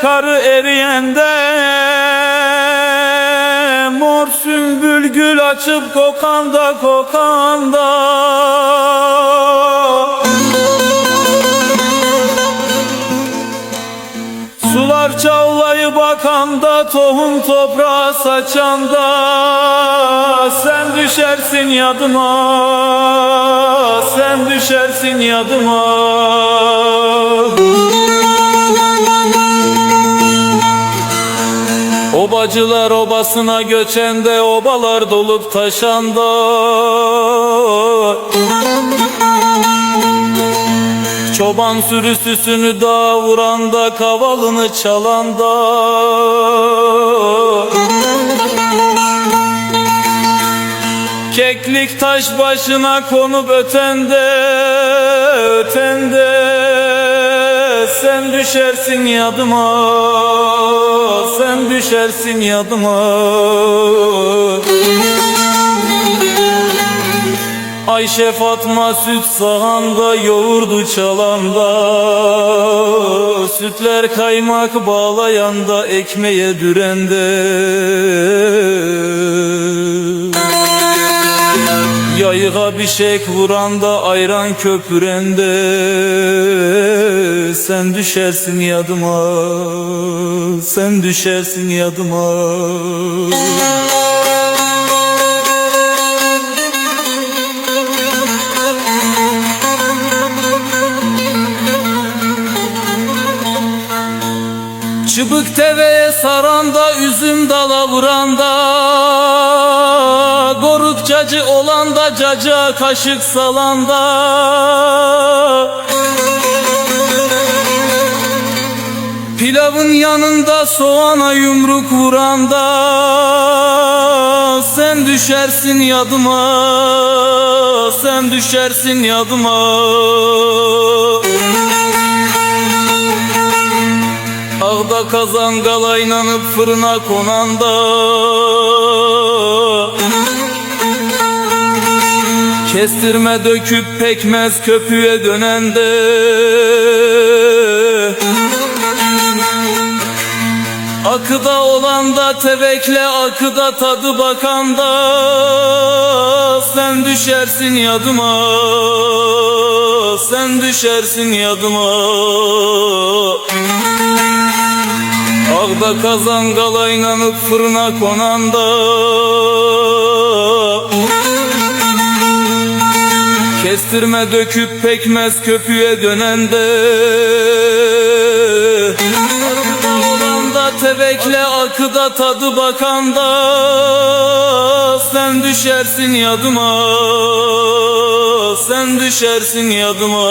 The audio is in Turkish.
karı eriyende Mor sümbül gül açıp kokanda kokanda Sular çavlayı bakanda tohum toprağa saçanda Sen düşersin yadıma Sen düşersin yadıma Obacılar obasına göçende obalar dolup taşanda Çoban sürüsüsünü dağa vuranda kavalını çalanda Keklik taş başına konup ötende ötende sen düşersin yadıma sen düşersin yadıma. Ayşe Fatma süt sahanda yoğurdu çalanda. Sütler kaymak bağlayanda ekmeğe dürende. Yayığa bir şek vuranda ayran köpürende Sen düşersin yadıma Sen düşersin yadıma. Çıbık teveye saranda üzüm dala vuranda Goruk cacı olanda caca kaşık salanda Pilavın yanında soğana yumruk vuranda Sen düşersin yadıma Sen düşersin yadıma. Ağda kazan galaynanıp fırına konanda Kestirme döküp pekmez köpüğe dönende Akıda olanda tebekle akıda tadı bakanda Sen düşersin yadıma Sen düşersin yadıma. Ağda kazan galaynanıp fırına konanda Kestirme döküp pekmez köpüğe dönende Akıda Kelebekle akıda tadı bakanda Sen düşersin yadıma Sen düşersin yadıma.